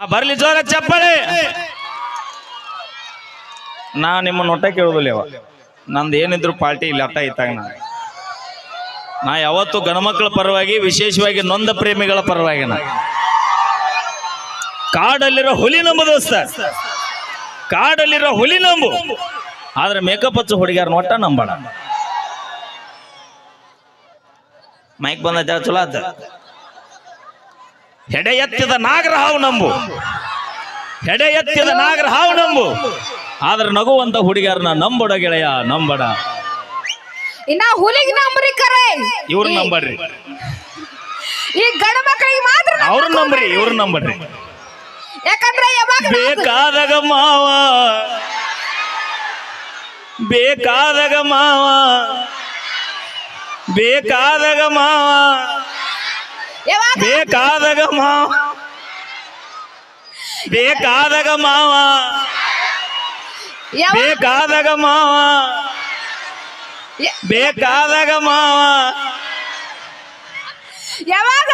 ಬರ್ಲಿ ಜೋರ ಚಪ್ಪಳೆ ನಾ ನಿಮ್ಮ ನೊಟ್ಟ ಕೇಳುದಿಲ್ಲ ಅವ ನಂದು ಏನಿದ್ರು ಪಾರ್ಟಿ ಇಲ್ಲಿ ಅಟ್ಟ ಇತ್ತಾಗ ನಾ. ನಾ ಯಾವತ್ತು ಗಣಮಕ್ಕಳ ಪರವಾಗಿ, ವಿಶೇಷವಾಗಿ ನೊಂದ ಪ್ರೇಮಿಗಳ ಪರವಾಗಿ ನಾ. ಕಾಡಲ್ಲಿರೋ ಹುಲಿ ನಂಬು ದೋಸ್ತ. ಕಾಡಲ್ಲಿರೋ ಹುಲಿ ನಂಬು. ಆದ್ರೆ ಮೇಕಪ್ ಹಚ್ಚು ಹುಡುಗಿಯಾರ ನೋಟ ನಂಬಣ ಮೈಕ್ ಬಂದ ಚಲೋ ಆತ. ಹೆಡೆ ಎತ್ತಿದ ನಾಗರ ಹಾವು ನಂಬು. ಹೆಡೆ ಎತ್ತಿದ ನಾಗರ ಹಾವು ನಂಬು. ಆದ್ರೆ ನಗುವಂತ ಹುಡುಗಿಯರನ್ನ ನಂಬಡ ಗೆಳೆಯ ನಂಬಡ. ಇನ್ನ ಹುಲಿಗ್ ನಂಬ್ರಿ ಕರೆ. ಇವ್ರ ನಂಬಡ್ರಿ ಈ ಗಂಡ ಮಕ್ಕಳಿಗೆ ಮಾತ್ರ ಅವ್ರ ನಂಬ್ರಿ. ಇವ್ರ ನಂಬಡ್ರಿ ಯಾಕಂದ್ರೆ ಯಾವಾಗ ಬೇಕಾದಾಗ ಮಾವ. ಬೇಕಾದಾಗ ಮಾವ. ಬೇಕಾದಾಗ ಮಾವ. ಬೇಕಾದಾಗ ಮಾವ. ಬೇಕಾದಾಗ ಮಾವ. ಬೇಕಾದಾಗ ಮಾವ. ಬೇಕಾದಾಗ ಮಾವ. ಯಾವಾಗ?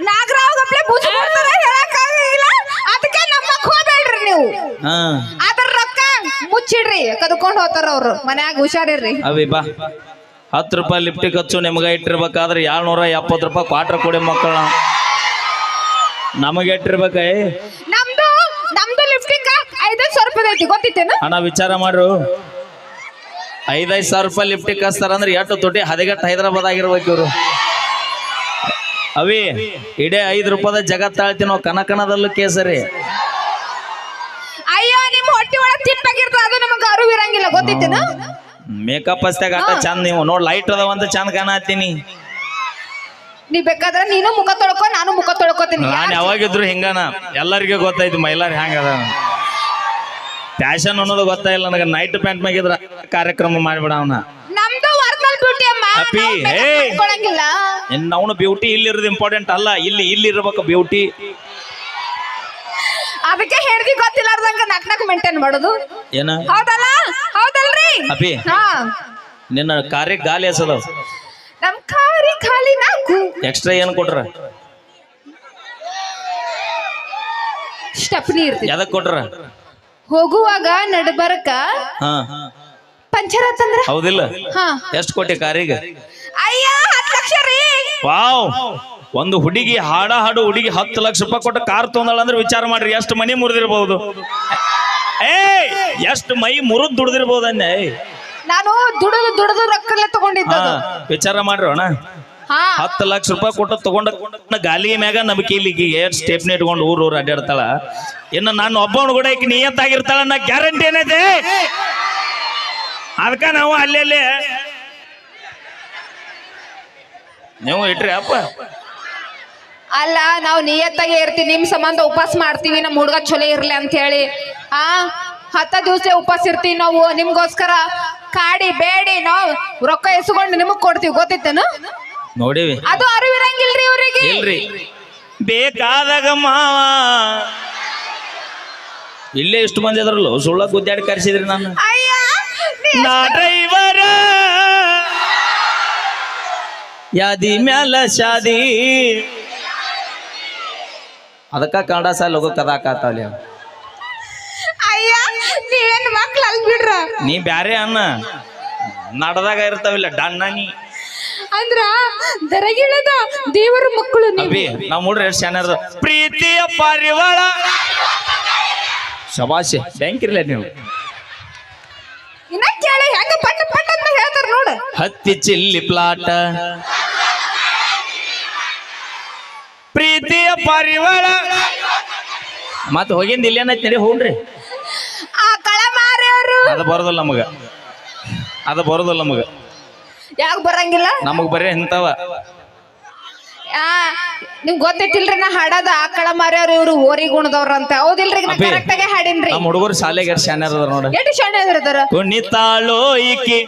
ನಾಗರಾವ್ ಗಪ್ಲೆ ಪೂಜೆ ಮಾಡ್ತಾರೆ ಹೇಳಕ್ಕಾಗಿಲ್ಲ ಅದಕ್ಕೆ ನಮ್ಮ ಹೋಗ್ಬೇಡ್ರಿ ನೀವು. ಅದರ ಅದ್ರ ರೊಕ್ಕ ಮುಚ್ಚಿಡ್ರಿ ಕದ್ಕೊಂಡು ಹೋಗ್ತಾರ ಅವ್ರು. ಮನ್ಯಾಗ ಹುಷಾರಿರ್ರಿ. ಅವಿ ಬಾ. ಹತ್ತು ರೂಪಾಯಿ ಲಿಫ್ಟಿ ಖರ್ಚು ನಿಮ್ಗೆ ಇಟ್ಟಿರ್ಬೇಕಾದ್ರೆ ಏಳ್ನೂರ ಎಪ್ಪತ್ತು ರೂಪಾಯಿ ಕ್ವಾಟ್ರ್ ಕೊಡಿ ಮಕ್ಕಳ ನಮಗೆ ಇಟ್ಟಿರ್ಬೇಕೈ? ನಮ್ದು ನಮ್ದು ಲಿಫ್ಟಿಂಗ್ ಐದೈದು ಸಾವಿರ ರೂಪಾಯಿ ಐತಿ ಗೊತ್ತಿತ್ತೇನು? ಅಣ್ಣ ವಿಚಾರ ಮಾಡ್ರು. ಐದೈದು ಸಾವಿರ ರೂಪಾಯಿ ಲಿಫ್ಟಿಗೆ ಕಸ್ತಾರ ಅಂದ್ರೆ ಎಷ್ಟು ತೊಟ್ಟಿ ಹದಗೆಟ್ಟು ಹೈದರಾಬಾದ್ ಆಗಿರ್ಬೇಕು ಇವರು. ಅವಿ ಇಡೇ ಐದು ರೂಪಾಯಿ ಜಗ ನಾವು ಕನಕನದಲ್ಲೂ ಕೇಸರಿ. ಅಯ್ಯೋ ನಿಮ್ ಹೊಟ್ಟಿ ಒಳಗೆ ತಿಪ್ಪಾಗಿರ್ತದ ಅದು ನಮಗೆ ಅರಿವು ಇರಂಗಿಲ್ಲ ಗೊತ್ತಿತ್ತೇನು? ಮೇಕಪ್ ಅಷ್ಟೇ ಆಟ ಚಂದ ನೀವು. ನೋಡ್ ಲೈಟ್ ಅದಾವ ಅಂತ ಚಂದ ಕಾಣತ್ತೀನಿ. ನೀ ಬೇಕಾದ್ರೆ ನೀನು ಮುಖ ತೊಳ್ಕೊ ನಾನು ಮುಖ ತೊಳ್ಕೊತೀನಿ. ನಾನು ಯಾವಾಗಿದ್ರು ಹಿಂಗನ. ಎಲ್ಲರಿಗೂ ಗೊತ್ತಾಯ್ತು ಮೈಲಾರ್ ಅದ ಫ್ಯಾಷನ್ ಅನ್ನೋದು ಗೊತ್ತಾಯಿಲ್ಲ ನನಗೆ. ನೈಟ್ ಪ್ಯಾಂಟ್ ಮ್ಯಾಗಿದ್ರ ಕಾರ್ಯಕ್ರಮ ಮಾಡಿಬಿಡ ಅವನ. ನಮ್ದು ಒರಿಜಿನಲ್ ಬ್ಯೂಟಿ ಅಮ್ಮ. ಅಪ್ಪಿ, ಅವನು ಬ್ಯೂಟಿ ಇಲ್ಲಿ ಇರೋದು ಇಂಪಾರ್ಟೆಂಟ್ ಅಲ್ಲ. ಇಲ್ಲಿ ಇಲ್ಲಿ ಇರ್ಬೇಕು ಬ್ಯೂಟಿ ಅದಕ್ಕೆ ಹೇಳ್ದಿ ಗೊತ್ತಿಲ್ಲಾರ್ದಂಗ ನಕ್ ನಕ್ ಮೇಂಟೈನ್ ಮಾಡೋದು. ಏನ? ಹೌದಲ್ಲ? ಅಪ್ಪಿ. ಹಾ ನಿನ್ನ ಕಾರಿಗೆ ಗಾಲಿ ಹಸದವ್ ನಮ್ ಕಾರಿ ಖಾಲಿ ನಾಲ್ಕು ಎಕ್ಸ್ಟ್ರಾ ಏನು ಕೊಟ್ರ? ಸ್ಟೆಪ್ನಿ ಇರ್ತೀವಿ ಎದಕ್ ಕೊಟ್ರ? ಹೋಗುವಾಗ ಬರಕ ಹಾ. ಪಂಚರ್ ಆತಂದ್ರ? ಹೌದಿಲ್ಲ. ಹಾ. ಎಷ್ಟು ಕೊಟ್ಟೆ ಕಾರಿಗೆ? ಅಯ್ಯ ಹತ್ತು ಲಕ್ಷ ರೀ. ವಾವ್. ಒಂದು ಹುಡುಗಿ ಹಾಡ ಹಾಡು ಹುಡುಗಿ ಹತ್ತು ಲಕ್ಷ ರೂಪಾಯಿ ಕೊಟ್ಟು ಕಾರ್ ತೊಂದಳ ಅಂದ್ರೆ ವಿಚಾರ ಮಾಡ್ರಿ. ಎಷ್ಟು ಮನಿ ಮುರಿದಿರ್ಬಹುದು ಏ ಎಷ್ಟು ಮೈ ಮುರಿದ್ ದುಡ್ದಿರ್ಬೋದು ಅಂದೆ ನಾನು ದುಡಿದು ದುಡಿದು ರೊಕ್ಕಲ್ಲ ಹಾ ತಗೊಂಡಿದ್ದು ವಿಚಾರ ಮಾಡ್ರಿ ಅಣ್ಣ. ಹಾ. ಹತ್ತು ಲಕ್ಷ ರೂಪಾಯಿ ಕೊಟ್ಟು ತಗೊಂಡ ಗಾಲಿ ಮ್ಯಾಗ ನಂಬಿಕೆ ಇಲ್ಲಿ ಏಟ್ ಸ್ಟೆಪ್ನ ಇಟ್ಕೊಂಡು ಊರು ಊರು ಅಡ್ಡಾಡ್ತಾಳ ಇನ್ನು ನಾನು ಒಬ್ಬವನು ಕೂಡ ಈಕಿ ನಿಯತ್ತಾಗಿರ್ತಾಳ ನಾ ಗ್ಯಾರಂಟಿ ಏನೈತೆ? ಅದಕ್ಕ ನಾವು ಅಲ್ಲೆಲ್ಲಿ ನೀವು ಇಟ್ರಿ ಅಪ್ಪ. ಅಲ್ಲ ನಾವು ನಿಯತ್ತಾಗೆ ಇರ್ತೀವಿ ನಿಮ್ ಸಂಬಂಧ ಉಪವಾಸ ಮಾಡ್ತೀವಿ ನಮ್ಮ ಹುಡುಗ ಚೊಲೋ ಇರ್ಲಿ ಅಂತ ಹೇಳಿ ಆ ಹತ್ತ ದಿವಸ ಉಪವಾಸ ಇರ್ತೀವಿ ನಾವು ನಿಮ್ಗೋಸ್ಕರ ಕಾಡಿ ಬೇಡಿ ನಾವು ರೊಕ್ಕ ಎಸ್ಕೊಂಡು ನಿಮಗ್ ಕೊಡ್ತೀವಿ ಗೊತ್ತಿತ್ತೇನು? ನೋಡಿವಿ. ಅದು ಅರಿವಿರಂಗಿಲ್ರಿ ಅವ್ರಿಗೆ ಇಲ್ರಿ. ಬೇಕಾದಾಗ ಮಾವ. ಇಲ್ಲೇ ಇಷ್ಟು ಮಂದಿ ಅದ್ರಲ್ಲ ಸುಳ್ಳ ಗುದ್ದಾಡಿ ಕರೆಸಿದ್ರಿ ನಾನು ಅಯ್ಯ ನೀ- ನಾ ಡ್ರೈವರ. ಯಾದಿ ಮ್ಯಾಲ ಶಾದಿ. ಅದಕ್ಕ ಕನ್ನಡ ಸಾಲ ಹೋಗೋ ಕದಾಕಾತಾವಲಿ ಅಯ್ಯ ನೀವೇನ್ ಮಕ್ಳು ಅಲ್ಲಿ ಬಿಡ್ರ? ನೀ ಬ್ಯಾರೆ ಅನ್ನ. ನಡದಾಗ ಇರ್ತಾವಿಲ್ಲ ಡಣ್ಣನಿ. ಅಂದ್ರ ದರಗಿಳದ ದೇವರ ಮಕ್ಕಳು ನೀವು. ನಾವು ನಾವ್ ಮೂಡ್ರಿ ಎಷ್ಟು ಚೆನ್ನಾಗಿರೋದು ಪ್ರೀತಿಯ ಪರಿವಾಳ. ಶಬಾಷೆ ಬ್ಯಾಂಕಿರ್ಲ ನೀವು? ಇನ್ನ ಕೇಳಿ ಹೆಂಗ ಪಟ್ಟ ಪಟ್ಟ ಅಂತ ಹೇಳ್ತಾರ ನೋಡು. ಹತ್ತಿ ಚಿಲ್ಲಿ ಪ್ಲಾಟ. ಪ್ರೀತಿಯ ಪರಿವಾರ. ಮತ್ತೆ ಹೋಗಿಂದ ಇಲ್ಲೇನೈತಿ ನಡಿ ಹೋಗ್ರಿ ಆ ಕಳ ಮಾರಿಯವರು? ಅದು ಬರೋದಿಲ್ಲ ನಮಗ. ಅದು ಬರೋದಲ್ಲ ನಮಗ. ಯಾಕೆ ಬರಂಗಿಲ್ಲ? ನಮಗ್ ಬರೀ ಇಂಥವ. ಆ ನಿಮ್ಗ್ ಗೊತ್ತೈತಿಲ್ರಿ ನಾ ಹಾಡೋದು? ಆ ಕಳ ಮಾರಿಯವ್ರು ಇವ್ರು ಓರಿ ಗುಣದವ್ರ ಅಂತ. ಹೌದಿಲ್ರಿ ನಾ ಅಪ್ಪಿ. ಕರೆಕ್ಟ್ ಆಗಿ ಹಾಡಿನ್ರಿ. ನಮ್ಮ ಹುಡುಗರು ಶಾಲೆಗೆ ಎಷ್ಟು ಶಾನ್ಯಾರ ಅದಾರ ನೋಡ ಎಷ್ಟು ಶಾಣೆ ಇರ್ತಾರ ಕುಣಿತಾಳೋ ಈಕಿ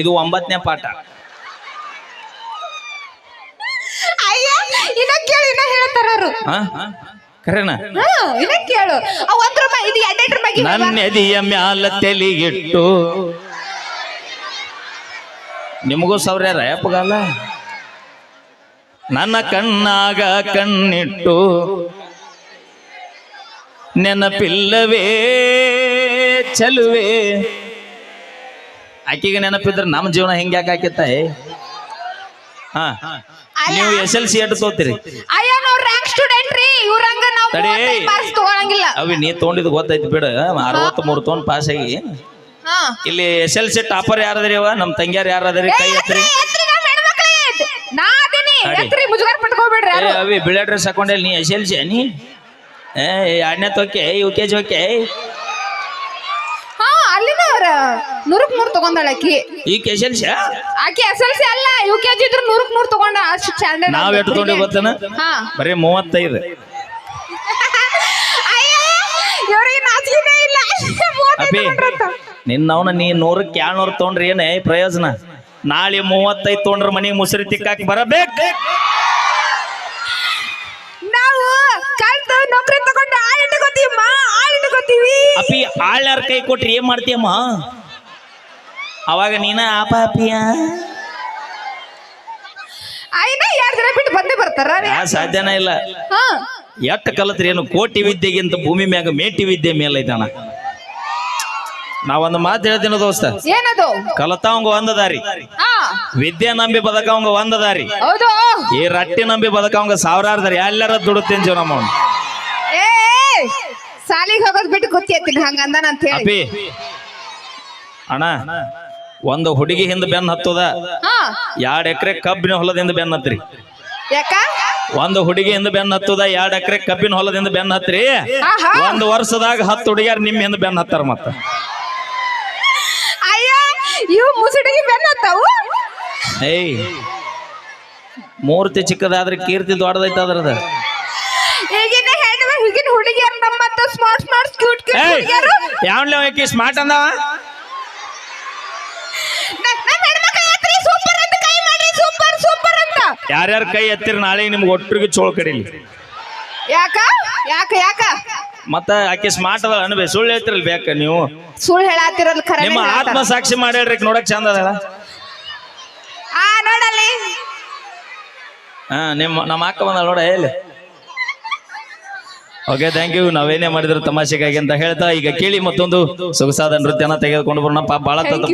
ಇದು ಒಂಬತ್ತನೇ ಪಾಠ ಅಯ್ಯ ಇನ್ನ ಕೇಳು ಇನ್ನ ಹೇಳ್ತಾರ ಅವ್ರು ಹಾ ಹಾ ಇನ್ನ ಕೇಳು ಆ ಒಂದ್ ರೂಪಾಯಿ ಇದು ಎರಡೆರಡು ರೂಪಾಯಿ ನನ್ನ ಮ್ಯಾಲ ತೆಲಿಗಿಟ್ಟು. ನಿಮಗೂ ಸೌರ್ಯಾರ ಯಪ್ಪಗಲ್ಲ ನನ್ನ ಕಣ್ಣಾಗ ಕಣ್ಣಿಟ್ಟು ನೆನಪಿಲ್ಲವೇ ಚಲುವೆ? ಆಕಿಗೆ ನೆನಪಿದ್ರೆ ನಮ್ಮ ಜೀವನ ಹೆಂಗ್ಯಾಕೆ ಹ. ಹಾ ನೀವು ಎಸ್ ಎಲ್ ಸಿ ಎಟ್ ತೋತೀರಿ ಅಯ್ಯ ನಾವು ರ್ಯಾಂಕ್ ಸ್ಟೂಡೆಂಟ್ ರೀ ಇವ್ರಂಗ ನಾವು ತಡಿ. ಮಾರ್ಕ್ಸ್ ತಗೊಳಂಗಿಲ್ಲ. ಅವಿ ನೀ ತೊಗೊಂಡಿದ್ದು ಗೊತ್ತೈತಿ ಬಿಡ. ಅರವತ್ ಮೂರು ತಗೊಂಡ್ ಪಾಸ್ ಆಗಿ. ಹಾ. ಇಲ್ಲಿ ಎಸ್ ಎಲ್ ಸಿ ಟಾಪರ್ ಯಾರದ್ರಿ ಅವ? ನಮ್ಮ ತಂಗ್ಯಾರ ಯಾರದ್ರಿ? ಕೈ ಎತ್ತರಿ. ನಾ ಅದೀನಿ. ತಡಿ. ಎತ್ರಿ ಮುಜುಗರ ಪಟ್ಕೋಬೇಡ್ರಿ ಏ ಯಾರು. ಅವಿ ಬಿಳೆ ಡ್ರೆಸ್ ಹಾಕೊಂಡೆ ನೀ ಎಸ್ ಎಲ್ ಸಿ ನೀ? ಏ ಎರಡನೇ ತೊಕೆ ಯು ಕೆ ಜಿ ಓಕೆ? ಹಾ ಅಲ್ಲಿನ ಅವ್ರ ನೂರಕ್ ನೂರ್ ತಗೊಂಡಾಳ ಆಕಿ ಈಗ ಎಸ್ ಎಲ್ ಸಿ ಆಕಿ ಎಸ್ ಎಲ್ ಸಿ ಅಲ್ಲ ಯು ಕೆ ಜಿ ಇದ್ರು ನೂರಕ್ ನೂರ್ ತಗೊಂಡ ಅಷ್ಟು ಸ್ಟ್ಯಾಂಡರ್ಡ್ ನಾವ್ ಎಷ್ಟು ತೊಗೊಂಡಿ ಗೊತ್ತನ? ಹಾ. ಬರೀ ಮೂವತ್ತೈದು ಅಯ್ಯ ಇವ್ರಿಗೆ ನಾಚಿಕೆ ಇಲ್ಲ ಮೂವತ್ತೈದು ಅಪಿ. ನಿನ್ನವನ ನೀ ನೂರಕ್ಕೆ ಏಳ್ನೂರು ತೊಗೊಂಡ್ರಿ ಏನೇ ಪ್ರಯೋಜನ? ನಾಳೆ ಮೂವತ್ತೈದು ತೊಗೊಂಡ್ರ ಮನೆಗೆ ಮುಸುರಿ ತಿಕ್ಕಾಕಿ ಬರಬೇಕು? ನಾವು ಕಲ್ತು ನೌಕರಿ ತಗೊಂಡು ಆಳ್ ಇಟ್ಕೋತೀವಮ್ಮ ಆಳ್ ಇಟ್ಕೋತೀವಿ ಅಪ್ಪಿ ಆಳ್ಯಾರ ಕೈ ಕೊಟ್ರಿ ಏನ್ ಮಾಡ್ತೀಯಮ್ಮ? ಅವಾಗ ನೀನ ಆಪ ಅಪ್ಪಿಯ. ಎರಡ್ ದಿನ ಬಿಟ್ಟು ಬಂದೇ ಬರ್ತಾರ ಸಾಧ್ಯನೇ ಇಲ್ಲ. ಹಾ. ಎಟ್ಟು ಕಲತ್ರಿ ಏನು ಕೋಟಿ ವಿದ್ಯೆಗಿಂತ ಭೂಮಿ ಮ್ಯಾಗ ಮೇಟಿ ವಿದ್ಯೆ ಮೇಲೈತಣ. ನಾವೊಂದು ಮಾತು ಹೇಳ್ತೀನಿ ದೋಸ್ತ. ಏನದು? ಕಲತಾವಂಗ ಒಂದ ದಾರಿ. ವಿದ್ಯೆ ನಂಬಿ ಬದಕವಂಗ ಒಂದ ದಾರಿ. ಈ ರಟ್ಟಿ ನಂಬಿ ಬದಕವಂಗ ಸಾವಿರಾರು ದಾರಿ. ಎಲ್ಲರ ದುಡುತ್ತೇನ್ ಜೀವನ ಮಾಡ ಸಾಲಿಗೆ ಹೋಗೋದ್ ಬಿಟ್ಟು ಗೊತ್ತಿರ್ತೀನಿ ಹಂಗಂದ ಅಂತ ಹೇಳಿ. ಅಣ್ಣ ಒಂದು ಹುಡುಗಿ ಹಿಂದ ಬೆನ್ನ ಹತ್ತದ. ಎರಡ್ ಎಕರೆ ಕಬ್ಬಿನ ಹೊಲದಿಂದ ಬೆನ್ನ ಹತ್ರಿ. ಯಾಕ? ಒಂದು ಹುಡುಗಿ ಹಿಂದ ಬೆನ್ನ ಹತ್ತದ ಎರಡ್ ಎಕರೆ ಕಬ್ಬಿನ ಹೊಲದಿಂದ ಬೆನ್ನ ಹತ್ರಿ. ಒಂದು ಒಂದ್ ವರ್ಷದಾಗ ಹತ್ತು ಹುಡುಗಿಯರ್ ನಿಮ್ ಹಿಂದ ಬೆನ್ನ ಹತ್ತಾರ ಮತ್ತ. ಮುಸುಡಿಗೆ ಬೆನ್ನತ್ತಾವು ಏಯ್ ಮೂರ್ತಿ ಚಿಕ್ಕದಾದ್ರೆ ಕೀರ್ತಿ ದೊಡ್ಡದೈತ ಅದ್ರದ ಈಗಿನ ಹೆಣ್ಣು ಈಗಿನ ಹುಡುಗಿಯರು ನಮ್ಮಂತ ಸ್ಮಾರ್ಟ್ ಸ್ಮಾರ್ಟ್ ಕ್ಯೂಟ್ ಕ್ಯೂಟ್ ಏಯ್ ಹುಡುಗಿಯರು. ಯಾವ್ಲೆ ಆಕಿ ಸ್ಮಾರ್ಟ್ ಅಂದವ? ನಮ್ಮ ಹೆಣ್ಮಕ್ಳು ಎತ್ರಿ ಸೂಪರ್ ಅಂತ ಕೈ ಮಾಡ್ರಿ ಸೂಪರ್ ಸೂಪರ್ ಅಂತ. ಯಾರ್ಯಾರ ಕೈ ಎತ್ತಿರ ನಾಳೆ ನಿಮ್ಗೆ ಒಟ್ಟಿಗೆ ಚೋಳ ಕಡಿಲಿ. ಯಾಕ? ಯಾಕ ಯಾಕ? ಮತ್ತ ಆಕೆ ಸ್ಮಾರ್ಟ್ ಅದ ಅನ್ಬೇ ಸುಳ್ಳು ಹೇಳ್ತಿರಲ್ ಬೇಕ ನೀವು? ಸುಳ್ಳು ಹೇಳಾತಿರಲ್ ಖರೆ ನಿಮ್ಮ ಆತ್ಮ ಸಾಕ್ಷಿ ಮಾಡಿ ನೋಡಕ್ ಚಂದ ಅದ ಆ ನೋಡಲ್ಲಿ. ಹಾ ನಿಮ್ಮ ನಮ್ಮ ಅಕ್ಕ ಬಂದ ನೋಡ ಹೇಳಿ ಓಕೆ ಥ್ಯಾಂಕ್ ಯು ನಾವೇನೇ ಮಾಡಿದ್ರು ತಮಾಷೆಗಾಗಿ ಅಂತ ಹೇಳ್ತಾ ಈಗ ಕೇಳಿ ಮತ್ತೊಂದು ಸೊಗಸಾದ ನೃತ್ಯನ ತೆಗೆದುಕೊಂಡು ಬರೋಣ ಪಾಪ ಬಹಳ ತಂತ